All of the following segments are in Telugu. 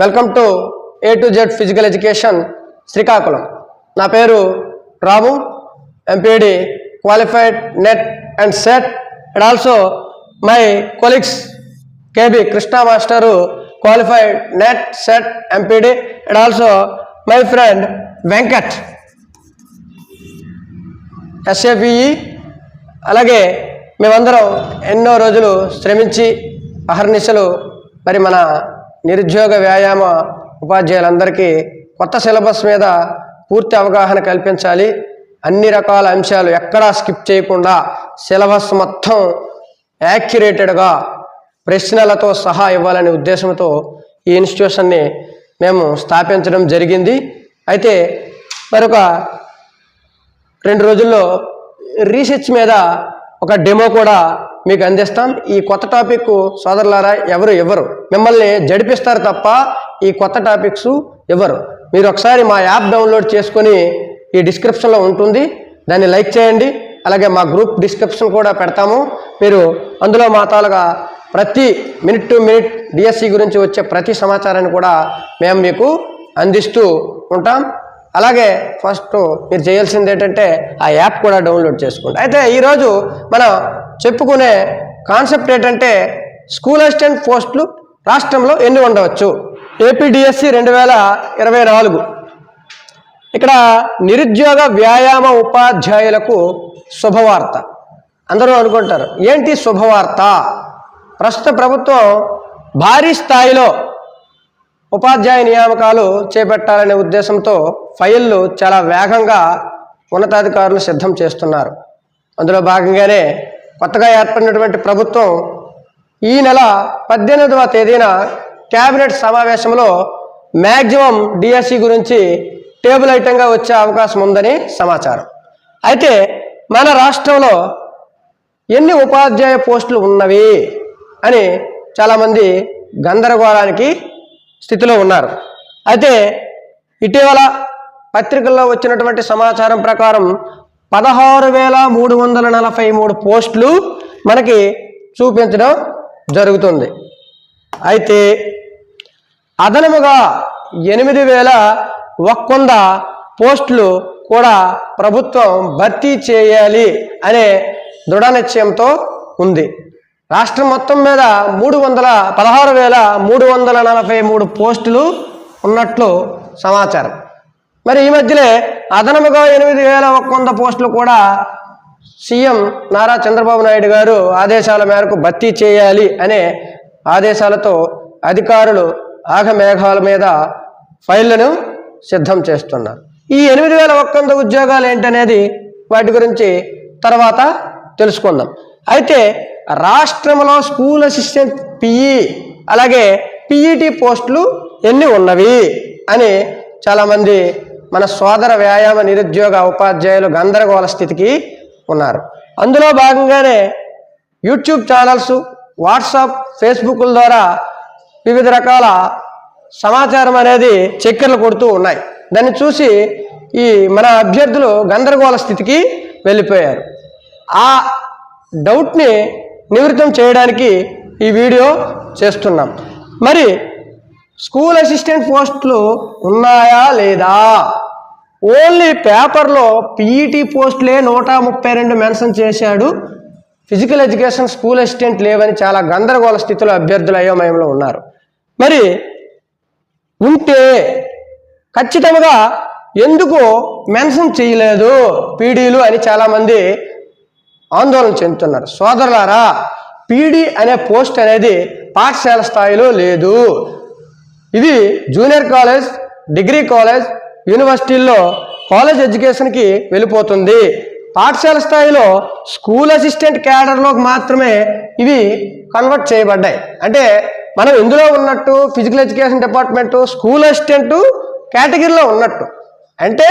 Welcome to A to Z physical education Srikakulam. నా పేరు Ramu MPEd qualified NET and SET and also my colleagues KB Krishna master qualified NET SET MPEd and also my friend Venkat SAPE అలాగే మేమందరం ఎన్నో రోజులు శ్రమించి అహర్నిశలు మరి మన నిరుద్యోగ వ్యాయామ ఉపాధ్యాయులందరికీ కొత్త సిలబస్ మీద పూర్తి అవగాహన కల్పించాలి. అన్ని రకాల అంశాలు ఎక్కడా స్కిప్ చేయకుండా సిలబస్ మొత్తం యాక్యురేటెడ్గా ప్రశ్నలతో సహా ఇవ్వాలనే ఉద్దేశంతో ఈ ఇన్స్టిట్యూషన్ని మేము స్థాపించడం జరిగింది. అయితే మరొక రెండు రోజుల్లో రీసెర్చ్ మీద ఒక డెమో కూడా మీకు అందిస్తాం. ఈ కొత్త టాపిక్ సోదరులారా ఎవరు ఇవ్వరు. మిమ్మల్ని జడిపిస్తారు తప్ప ఈ కొత్త టాపిక్స్ ఇవ్వరు. మీరు ఒకసారి మా యాప్ డౌన్లోడ్ చేసుకొని ఈ డిస్క్రిప్షన్లో ఉంటుంది. దాన్ని లైక్ చేయండి. అలాగే మా గ్రూప్ డిస్క్రిప్షన్ కూడా పెడతాము. మీరు అందులో మాతాలుగా ప్రతి మినిట్ టు మినిట్ డిఎస్సి గురించి వచ్చే ప్రతి సమాచారాన్ని కూడా మేము మీకు అందిస్తూ ఉంటాం. అలాగే ఫస్ట్ మీరు చేయాల్సింది ఏంటంటే ఆ యాప్ కూడా డౌన్లోడ్ చేసుకోండి. అయితే ఈరోజు మనం చెప్పుకునే కాన్సెప్ట్ ఏంటంటే స్కూల్ అసిస్టెంట్ పోస్టులు రాష్ట్రంలో ఎన్ని ఉండవచ్చు? ఏపీడిఎస్సి రెండు వేల ఇరవై నాలుగు. ఇక్కడ నిరుద్యోగ వ్యాయామ ఉపాధ్యాయులకు శుభవార్త. అందరూ అనుకుంటారు ఏంటి శుభవార్త? ప్రస్తుత ప్రభుత్వం భారీ స్థాయిలో ఉపాధ్యాయ నియామకాలు చేపట్టాలనే ఉద్దేశంతో ఫైళ్ళు చాలా వేగంగా ఉన్నతాధికారులు సిద్ధం చేస్తున్నారు. అందులో భాగంగానే కొత్తగా ఏర్పడినటువంటి ప్రభుత్వం ఈ నెల పద్దెనిమిదవ తేదీన కేబినెట్ సమావేశంలో మ్యాక్సిమం డిఎస్సి గురించి టేబుల్ ఐటంగా వచ్చే అవకాశం ఉందని సమాచారం. అయితే మన రాష్ట్రంలో ఎన్ని ఉపాధ్యాయ పోస్టులు ఉన్నవి అని చాలామంది గందరగోళానికి స్థితిలో ఉన్నారు. అయితే ఇటీవల పత్రికల్లో వచ్చినటువంటి సమాచారం ప్రకారం పదహారు వేల మూడు వందల నలభై మూడు పోస్టులు మనకి చూపించడం జరుగుతుంది. అయితే అదనముగా ఎనిమిది వేల ఒక్కొంద పోస్టులు కూడా ప్రభుత్వం భర్తీ చేయాలి అనే దృఢ నిశ్చయంతో ఉంది. రాష్ట్రం మొత్తం మీద మూడు వందల పదహారు వేల మూడు వందల నలభై మూడు పోస్టులు ఉన్నట్లు సమాచారం. మరి ఈ మధ్యనే అదనముగా ఎనిమిది వేల ఒక్క వంద పోస్టులు కూడా సీఎం నారా చంద్రబాబు నాయుడు గారు ఆదేశాల మేరకు భర్తీ చేయాలి అనే ఆదేశాలతో అధికారులు ఆగమేఘాల మీద ఫైళ్ళను సిద్ధం చేస్తున్నారు. ఈ ఎనిమిది వేల ఒక్క వంద ఉద్యోగాలు ఏంటనేది వాటి గురించి తర్వాత తెలుసుకుందాం. అయితే రాష్ట్రంలో స్కూల్ అసిస్టెంట్ పిఈ అలాగే పిఈటి పోస్టులు ఎన్ని ఉన్నవి అని చాలామంది మన సోదర వ్యాయామ నిరుద్యోగ ఉపాధ్యాయులు గందరగోళ స్థితికి ఉన్నారు. అందులో భాగంగానే యూట్యూబ్ ఛానల్స్ వాట్సాప్ ఫేస్బుక్ల ద్వారా వివిధ రకాల సమాచారం అనేది చక్కెరలు కొడుతూ ఉన్నాయి. దాన్ని చూసి ఈ మన అభ్యర్థులు గందరగోళ స్థితికి వెళ్ళిపోయారు. ఆ డౌట్ని నివృత్తం చేయడానికి ఈ వీడియో చేస్తున్నాం. మరి స్కూల్ అసిస్టెంట్ పోస్టులు ఉన్నాయా లేదా? ఓన్లీ పేపర్లో పీఈటీ పోస్టులే నూట ముప్పై రెండు మెన్షన్ చేశాడు. ఫిజికల్ ఎడ్యుకేషన్ స్కూల్ అసిస్టెంట్ లేవని చాలా గందరగోళ స్థితిలో అభ్యర్థులు అయోమయంలో ఉన్నారు. మరి ఉంటే ఖచ్చితంగా ఎందుకు మెన్షన్ చేయలేదు పీడీలు అని చాలామంది ఆందోళన చెందుతున్నారు. సోదరులారా పీడీ అనే పోస్ట్ అనేది పాఠశాల స్థాయిలో లేదు. ఇది జూనియర్ కాలేజ్ డిగ్రీ కాలేజ్ యూనివర్సిటీల్లో కాలేజ్ ఎడ్యుకేషన్కి వెళ్ళిపోతుంది. పాఠశాల స్థాయిలో స్కూల్ అసిస్టెంట్ క్యాడర్లోకి మాత్రమే ఇవి కన్వర్ట్ చేయబడ్డాయి. అంటే మనం ఇందులో ఉన్నట్టు physical education department school assistant కేటగిరీలో ఉన్నట్టు. అంటే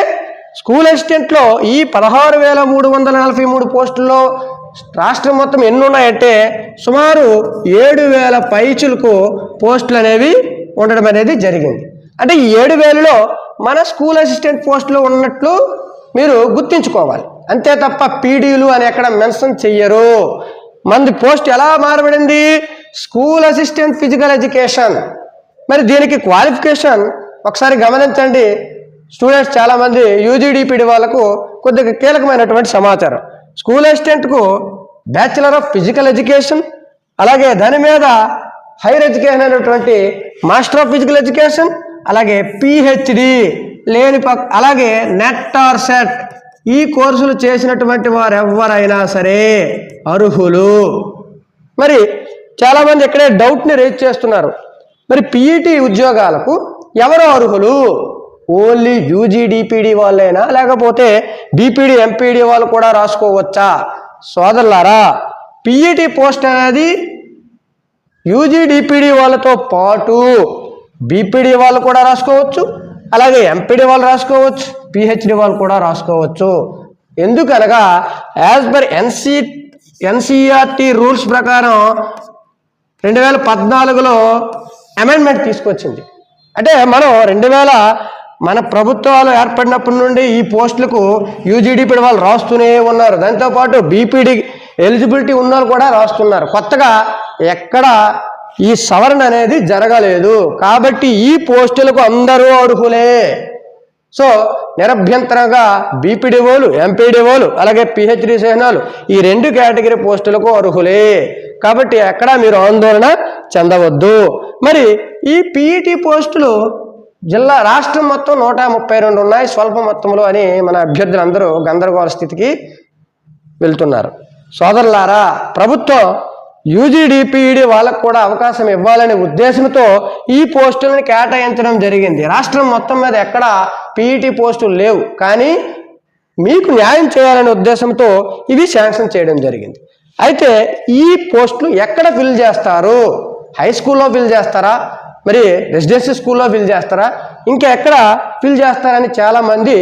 స్కూల్ అసిస్టెంట్లో ఈ పదహారు వేల మూడు వందల నలభై మూడు పోస్టుల్లో రాష్ట్రం మొత్తం ఎన్ని ఉన్నాయంటే సుమారు ఏడు వేల పైచులకు పోస్టులు అనేవి ఉండడం అనేది జరిగింది. అంటే ఈ ఏడు వేలలో మన స్కూల్ అసిస్టెంట్ పోస్టులు ఉన్నట్లు మీరు గుర్తించుకోవాలి. అంతే తప్ప పీడీలు అని ఎక్కడ మెన్షన్ చెయ్యరు. మంది పోస్ట్ ఎలా మారబడింది? School assistant physical education. మరి దీనికి క్వాలిఫికేషన్ ఒకసారి గమనించండి. స్టూడెంట్స్ చాలామంది యూజీడీపీడి వాళ్ళకు కొద్దిగా కీలకమైనటువంటి సమాచారం. స్కూల్ అసిస్టెంట్కు బ్యాచిలర్ ఆఫ్ ఫిజికల్ ఎడ్యుకేషన్ అలాగే దాని మీద హైయర్ ఎడ్యుకేషన్ అయినటువంటి మాస్టర్ ఆఫ్ ఫిజికల్ ఎడ్యుకేషన్ అలాగే పిహెచ్డి లేని పక్ అలాగే నెట్ ఆర్ సెట్ ఈ కోర్సులు చేసినటువంటి వారు ఎవరైనా సరే అర్హులు. మరి చాలామంది ఇక్కడే డౌట్ని రేజ్ చేస్తున్నారు. మరి పిఈటి ఉద్యోగాలకు ఎవరు అర్హులు? ఓన్లీ యూజీ డిపిడి వాళ్ళేనా? లేకపోతే బీపీడీ ఎంపీడీ వాళ్ళు కూడా రాసుకోవచ్చా? సోదరులారా పిఈటి పోస్ట్ అనేది యూజీ డిపిడి వాళ్ళతో పాటు బీపీడీ వాళ్ళు కూడా రాసుకోవచ్చు అలాగే ఎంపీడీ వాళ్ళు రాసుకోవచ్చు పిహెచ్డి వాళ్ళు కూడా రాసుకోవచ్చు. ఎందుకనగా as per NC NCERT rules ప్రకారం రెండు వేల పద్నాలుగులో అమెండ్మెంట్ తీసుకొచ్చింది. అంటే మనం రెండు వేల మన ప్రభుత్వాలు ఏర్పడినప్పటి నుండి ఈ పోస్టులకు యూజీడీపీ వాళ్ళు రాస్తూనే ఉన్నారు. దాంతోపాటు బీపీడీ ఎలిజిబిలిటీ ఉన్న వాళ్ళు కూడా రాస్తున్నారు. కొత్తగా ఎక్కడ ఈ సవరణ అనేది జరగలేదు. కాబట్టి ఈ పోస్టులకు అందరూ అర్హులే. సో నిరభ్యంతరంగా బీపీడీఓలు ఎంపీడీఓలు అలాగే పిహెచ్డి సేనాలు ఈ రెండు కేటగిరీ పోస్టులకు అర్హులే. కాబట్టి ఎక్కడా మీరు ఆందోళన చెందవద్దు. మరి ఈ పీఈటీ పోస్టులు జిల్లా రాష్ట్రం మొత్తం నూట ముప్పై రెండు ఉన్నాయి స్వల్ప మొత్తంలో అని మన అభ్యర్థులందరూ గందరగోళ స్థితికి వెళ్తున్నారు. సోదరులారా ప్రభుత్వం యూజీడీపీఈడి వాళ్ళకు కూడా అవకాశం ఇవ్వాలనే ఉద్దేశంతో ఈ పోస్టులను కేటాయించడం జరిగింది. రాష్ట్రం మొత్తం మీద ఎక్కడ పీఈటీ పోస్టులు లేవు. కానీ మీకు న్యాయం చేయాలనే ఉద్దేశంతో ఇవి శాంక్షన్ చేయడం జరిగింది. అయితే ఈ పోస్టులు ఎక్కడ ఫిల్ చేస్తారు? హై స్కూల్లో ఫిల్ చేస్తారా? మరి రెసిడెన్సీ స్కూల్లో ఫిల్ చేస్తారా? ఇంకా ఎక్కడ ఫిల్ చేస్తారని చాలామంది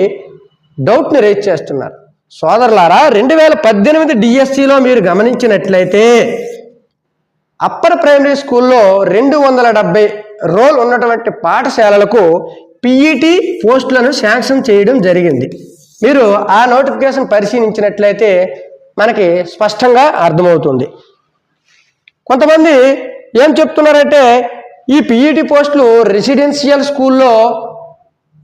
డౌట్ని రేజ్ చేస్తున్నారు. సోదరులారా రెండు వేల పద్దెనిమిది డిఎస్సిలో మీరు గమనించినట్లయితే అప్పర్ ప్రైమరీ స్కూల్లో రెండు వందల డెబ్బై రోల్ ఉన్నటువంటి పాఠశాలలకు పిఈటి పోస్టులను శాంక్షన్ చేయడం జరిగింది. మీరు ఆ నోటిఫికేషన్ పరిశీలించినట్లయితే మనకి స్పష్టంగా అర్థమవుతుంది. కొంతమంది ఏం చెప్తున్నారంటే ఈ పిఈటి పోస్టులు రెసిడెన్షియల్ స్కూల్లో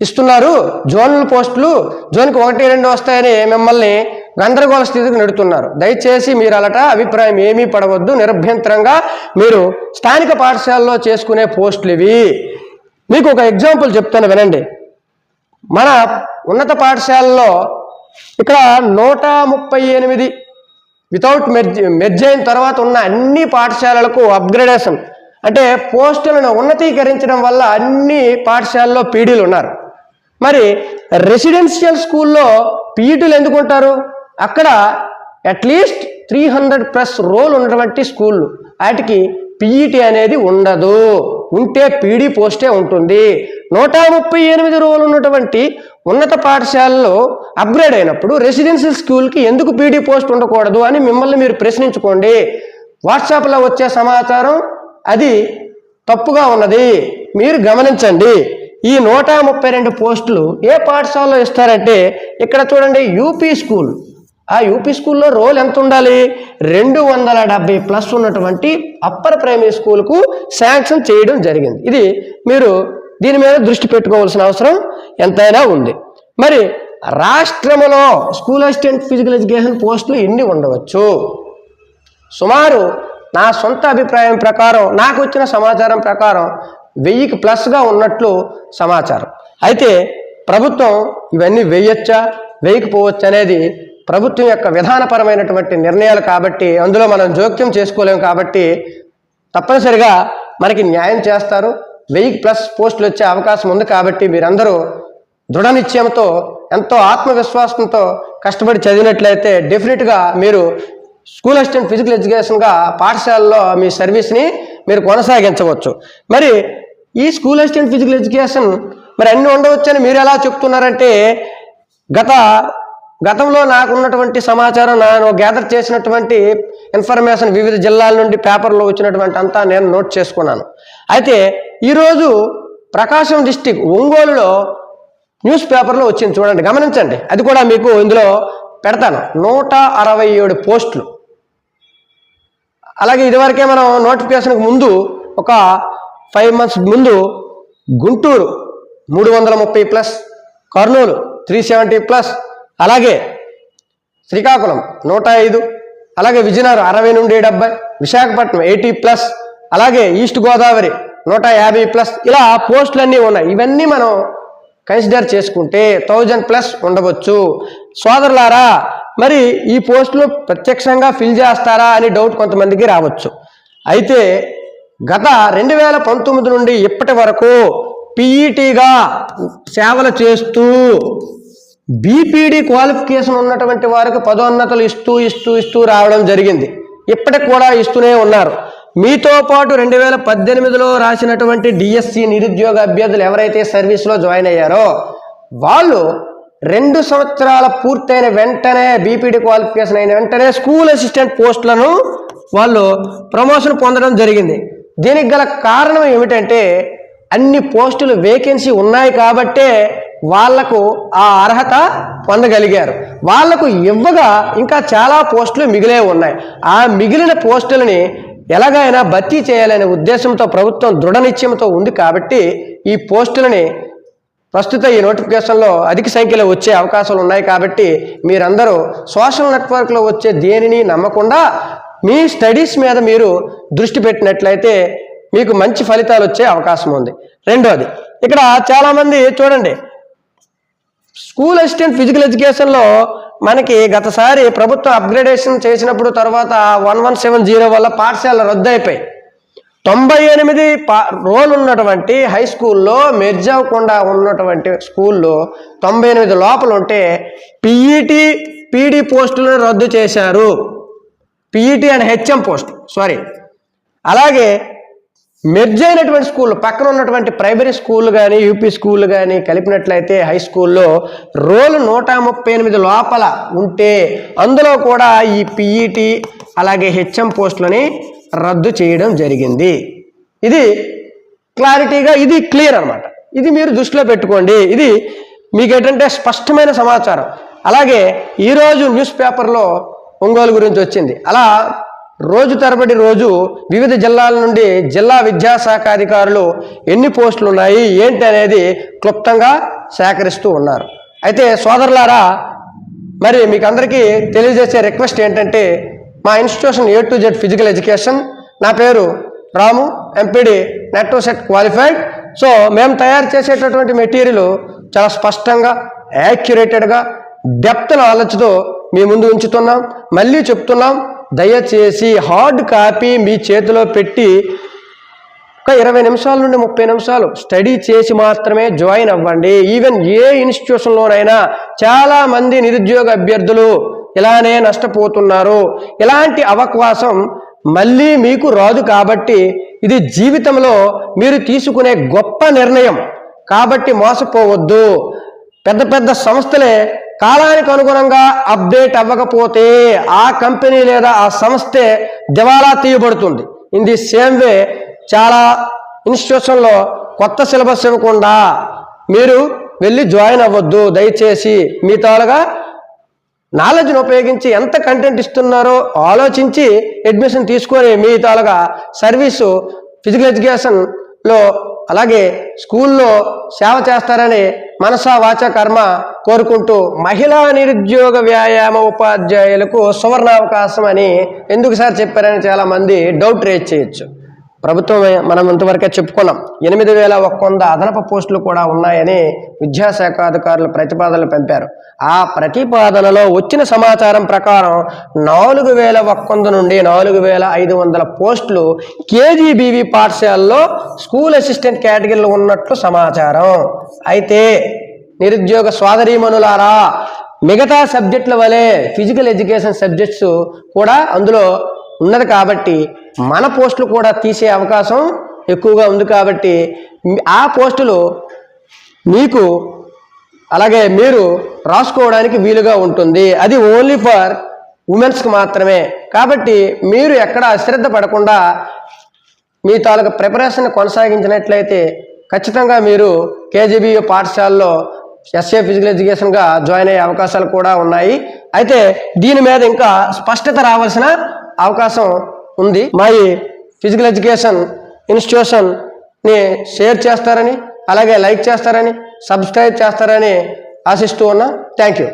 ఇస్తున్నారు. జోనల్ పోస్టులు జోన్కి ఒకటి రెండు వస్తాయని మిమ్మల్ని గందరగోళ స్థితికి నెడుతున్నారు. దయచేసి మీరు అలట అభిప్రాయం ఏమీ పడవద్దు. నిరభ్యంతరంగా మీరు స్థానిక పాఠశాలలో చేసుకునే పోస్టులు ఇవి. మీకు ఒక ఎగ్జాంపుల్ చెప్తాను వినండి. మన ఉన్నత పాఠశాలలో ఇక్కడ నూట ముప్పై ఎనిమిది వితౌట్ మెర్జ్ మెర్జ్ అయిన తర్వాత ఉన్న అన్ని పాఠశాలలకు అప్గ్రేడేషన్ అంటే పోస్టులను ఉన్నతీకరించడం వల్ల అన్ని పాఠశాలలో పీడీలు ఉన్నారు. మరి రెసిడెన్షియల్ స్కూల్లో పీఈటీలు ఎందుకు ఉంటారు? అక్కడ at least three hundred plus roll ఉన్నటువంటి స్కూళ్ళు. వాటికి పీఈటీ అనేది ఉండదు. ఉంటే పీడీ పోస్టే ఉంటుంది. నూట ముప్పై ఎనిమిది రోలు ఉన్నటువంటి ఉన్నత పాఠశాలలో అప్గ్రేడ్ అయినప్పుడు రెసిడెన్షియల్ స్కూల్కి ఎందుకు పీడీ పోస్ట్ ఉండకూడదు అని మిమ్మల్ని మీరు ప్రశ్నించుకోండి. వాట్సాప్లో వచ్చే సమాచారం అది తప్పుగా ఉన్నది. మీరు గమనించండి. ఈ నూట ముప్పై రెండు పోస్టులు ఏ పాఠశాలలో ఇస్తారంటే ఇక్కడ చూడండి యూపీ స్కూల్. ఆ యూపీ స్కూల్లో రోల్ ఎంత ఉండాలి? రెండు వందల డెబ్బై ప్లస్ ఉన్నటువంటి అప్పర్ ప్రైమరీ స్కూల్కు శాంక్షన్ చేయడం జరిగింది. ఇది మీరు దీని మీద దృష్టి పెట్టుకోవాల్సిన అవసరం ఎంతైనా ఉంది. మరి రాష్ట్రంలో స్కూల్ అసిస్టెంట్ ఫిజికల్ ఎడ్యుకేషన్ పోస్టులు ఎన్ని ఉండవచ్చు? సుమారు నా సొంత అభిప్రాయం ప్రకారం నాకు వచ్చిన సమాచారం ప్రకారం వెయ్యికి ప్లస్గా ఉన్నట్లు సమాచారం. అయితే ప్రభుత్వం ఇవన్నీ వేయొచ్చా వేయకపోవచ్చు అనేది ప్రభుత్వం యొక్క విధానపరమైనటువంటి నిర్ణయాలు కాబట్టి అందులో మనం జోక్యం చేసుకోలేం కాబట్టి తప్పనిసరిగా మనకి న్యాయం చేస్తారు. వెయ్యికి ప్లస్ పోస్టులు వచ్చే అవకాశం ఉంది కాబట్టి మీరందరూ దృఢ నిశ్చయంతో ఎంతో ఆత్మవిశ్వాసంతో కష్టపడి చదివినట్లయితే డెఫినెట్గా మీరు స్కూల్ అసిస్టెంట్ ఫిజికల్ ఎడ్యుకేషన్గా పాఠశాలలో మీ సర్వీస్ని మీరు కొనసాగించవచ్చు. మరి ఈ స్కూల్ అసిస్టెంట్ ఫిజికల్ ఎడ్యుకేషన్ మరి అన్ని ఉండవచ్చని మీరు ఎలా చెప్తున్నారంటే గత గతంలో నాకున్నటువంటి సమాచారం నేను గ్యాదర్ చేసినటువంటి ఇన్ఫర్మేషన్ వివిధ జిల్లాల నుండి పేపర్లో వచ్చినటువంటి అంతా నేను నోట్ చేసుకున్నాను. అయితే ఈరోజు ప్రకాశం డిస్టిక్ ఒంగోలులో న్యూస్ పేపర్లో వచ్చింది. చూడండి గమనించండి. అది కూడా మీకు ఇందులో పెడతాను. నూట అరవై ఏడు పోస్టులు. అలాగే ఇదివరకే మనం నోటిఫికేషన్కి ముందు ఒక ఫైవ్ మంత్స్ ముందు గుంటూరు మూడు వందల ముప్పై plus Kurnool three seventy plus అలాగే శ్రీకాకుళం నూట ఐదు అలాగే విజయనగరం అరవై నుండి డెబ్బై విశాఖపట్నం ఎయిటీ ప్లస్ అలాగే ఈస్ట్ గోదావరి నూట యాభై ప్లస్ ఇలా పోస్టులన్నీ ఉన్నాయి. ఇవన్నీ మనం కన్సిడర్ చేసుకుంటే థౌజండ్ ప్లస్ ఉండవచ్చు. సోదరులారా మరి ఈ పోస్టులు ప్రత్యక్షంగా ఫిల్ చేస్తారా అని డౌట్ కొంతమందికి రావచ్చు. అయితే గత రెండు వేల పంతొమ్మిది నుండి ఇప్పటి వరకు పీఈటీగా సేవలు చేస్తూ బీపీడీ క్వాలిఫికేషన్ ఉన్నటువంటి వారికి పదోన్నతులు ఇస్తూ ఇస్తూ ఇస్తూ రావడం జరిగింది. ఇప్పటికి కూడా ఇస్తూనే ఉన్నారు. మీతో పాటు రెండు వేల పద్దెనిమిదిలో రాసినటువంటి డిఎస్సి నిరుద్యోగ అభ్యర్థులు ఎవరైతే సర్వీస్లో జాయిన్ అయ్యారో వాళ్ళు రెండు సంవత్సరాల పూర్తయిన వెంటనే బీపీడీ క్వాలిఫికేషన్ అయిన వెంటనే స్కూల్ అసిస్టెంట్ పోస్టులను వాళ్ళు ప్రమోషన్ పొందడం జరిగింది. దీనికి గల కారణం ఏమిటంటే అన్ని పోస్టులు వేకెన్సీ ఉన్నాయి కాబట్టే వాళ్ళకు ఆ అర్హత పొందగలిగారు. వాళ్ళకు ఇవ్వగా ఇంకా చాలా పోస్టులు మిగిలే ఉన్నాయి. ఆ మిగిలిన పోస్టులని ఎలాగైనా భర్తీ చేయాలనే ఉద్దేశంతో ప్రభుత్వం దృఢ నిశ్చయంతో ఉంది కాబట్టి ఈ పోస్టులని ప్రస్తుత ఈ నోటిఫికేషన్లో అధిక సంఖ్యలో వచ్చే అవకాశాలు ఉన్నాయి కాబట్టి మీరందరూ సోషల్ నెట్వర్క్లో వచ్చే దేనిని నమ్మకుండా మీ స్టడీస్ మీద మీరు దృష్టి పెట్టినట్లయితే మీకు మంచి ఫలితాలు వచ్చే అవకాశం ఉంది. రెండోది ఇక్కడ చాలామంది చూడండి స్కూల్ అసిస్టెంట్ ఫిజికల్ ఎడ్యుకేషన్లో మనకి గతసారి ప్రభుత్వం అప్గ్రేడేషన్ చేసినప్పుడు తర్వాత వన్ వన్ సెవెన్ జీరో వల్ల పాఠశాల రద్దు అయిపోయి తొంభై ఎనిమిది పా రోల్ ఉన్నటువంటి హై స్కూల్లో మెర్జ్ అవ్వకుండా ఉన్నటువంటి స్కూల్లో తొంభై ఎనిమిది లోపల ఉంటే పిఈటి పీడీ పోస్టులను రద్దు చేశారు. PET and HM post sorry అలాగే మెర్జ్ అయినటువంటి స్కూల్ పక్కన ఉన్నటువంటి ప్రైమరీ స్కూల్ కానీ యూపీ స్కూల్ కానీ కలిపినట్లయితే హై స్కూల్లో రోల్ నూట ముప్పై ఎనిమిది లోపల ఉంటే అందులో కూడా ఈ పిఈటి అలాగే హెచ్ఎం పోస్టులని రద్దు చేయడం జరిగింది. ఇది క్లారిటీగా ఇది క్లియర్ అన్నమాట. ఇది మీరు దృష్టిలో పెట్టుకోండి. ఇది మీకు ఏంటంటే స్పష్టమైన సమాచారం. అలాగే ఈరోజు న్యూస్ పేపర్లో ఒంగోలు గురించి వచ్చింది. అలా రోజు తరబడి రోజు వివిధ జిల్లాల నుండి జిల్లా విద్యాశాఖ అధికారులు ఎన్ని పోస్టులు ఉన్నాయి ఏంటి అనేది క్లుప్తంగా సేకరిస్తూ ఉన్నారు. అయితే సోదరులారా మరి మీకు అందరికీ తెలియజేసే రిక్వెస్ట్ ఏంటంటే మా institution A to Z physical education నా పేరు Ramu MPEd NET SET qualified so మేము తయారు చేసేటటువంటి మెటీరియల్ చాలా స్పష్టంగా యాక్యురేటెడ్గా డెప్త్ నాలెడ్జ్తో మీ ముందు ఉంచుతున్నాం. మళ్ళీ చెప్తున్నాం దయచేసి హార్డ్ కాపీ మీ చేతిలో పెట్టి ఒక ఇరవై నిమిషాల నుండి ముప్పై నిమిషాలు స్టడీ చేసి మాత్రమే జాయిన్ అవ్వండి. ఈవెన్ ఏ ఇన్స్టిట్యూషన్లోనైనా చాలామంది నిరుద్యోగ అభ్యర్థులు ఇలానే నష్టపోతున్నారు. ఇలాంటి అవకాశం మళ్ళీ మీకు రాదు కాబట్టి ఇది జీవితంలో మీరు తీసుకునే గొప్ప నిర్ణయం. కాబట్టి మోసపోవద్దు. పెద్ద పెద్ద సంస్థలే కాలానికి అనుగుణంగా అప్డేట్ అవ్వకపోతే ఆ కంపెనీ లేదా ఆ సంస్థే దివాలా తీయబడుతుంది. ఇన్ ది సేమ్ వే చాలా ఇన్స్టిట్యూషన్లో కొత్త సిలబస్ ఇవ్వకుండా మీరు వెళ్ళి జాయిన్ అవ్వద్దు. దయచేసి మీ తాలుగా నాలెడ్జ్ను ఉపయోగించి ఎంత కంటెంట్ ఇస్తున్నారో ఆలోచించి అడ్మిషన్ తీసుకొని మీ తాలుగా సర్వీసు ఫిజికల్ ఎడ్యుకేషన్లో అలాగే స్కూల్లో సేవ చేస్తారని మనసా వాచ కర్మ కోరుకుంటూ మహిళా నిరుద్యోగ వ్యాయామ ఉపాధ్యాయులకు సువర్ణావకాశం అని ఎందుకు సార్ చెప్పారని చాలామంది డౌట్ రేజ్ చేయొచ్చు. ప్రభుత్వం మనం ఇంతవరకే చెప్పుకున్నాం. ఎనిమిది వేల ఒక్క వంద అదనపు పోస్టులు కూడా ఉన్నాయని విద్యాశాఖ అధికారులు ప్రతిపాదనలు పంపారు. ఆ ప్రతిపాదనలో వచ్చిన సమాచారం ప్రకారం నాలుగు వేల ఒక్క వంద నుండి నాలుగు వేల ఐదు వందల పోస్టులు కేజీబీవి పాఠశాలలో స్కూల్ అసిస్టెంట్ కేటగిరీలో ఉన్నట్లు సమాచారం. అయితే నిరుద్యోగ సోదరీమణులారా మిగతా సబ్జెక్టుల వలె ఫిజికల్ ఎడ్యుకేషన్ సబ్జెక్ట్స్ కూడా అందులో ఉన్నది కాబట్టి మన పోస్టులు కూడా తీసే అవకాశం ఎక్కువగా ఉంది కాబట్టి ఆ పోస్టులు మీకు అలాగే మీరు రాసుకోవడానికి వీలుగా ఉంటుంది. అది ఓన్లీ ఫర్ ఉమెన్స్కి మాత్రమే. కాబట్టి మీరు ఎక్కడ అశ్రద్ధ పడకుండా మీ తాలూకా ప్రిపరేషన్ కొనసాగించినట్లయితే ఖచ్చితంగా మీరు కేజీబీ పాఠశాలలో ఎస్ఏ ఫిజికల్ ఎడ్యుకేషన్గా జాయిన్ అయ్యే అవకాశాలు కూడా ఉన్నాయి. అయితే దీని మీద ఇంకా స్పష్టత రావాల్సిన అవకాశం ఉంది. మా ఈ ఫిజికల్ ఎడ్యుకేషన్ ఇన్స్టిట్యూషన్ని షేర్ చేస్తారని అలాగే లైక్ చేస్తారని సబ్స్క్రైబ్ చేస్తారని ఆశిస్తూ ఉన్నా. Thank you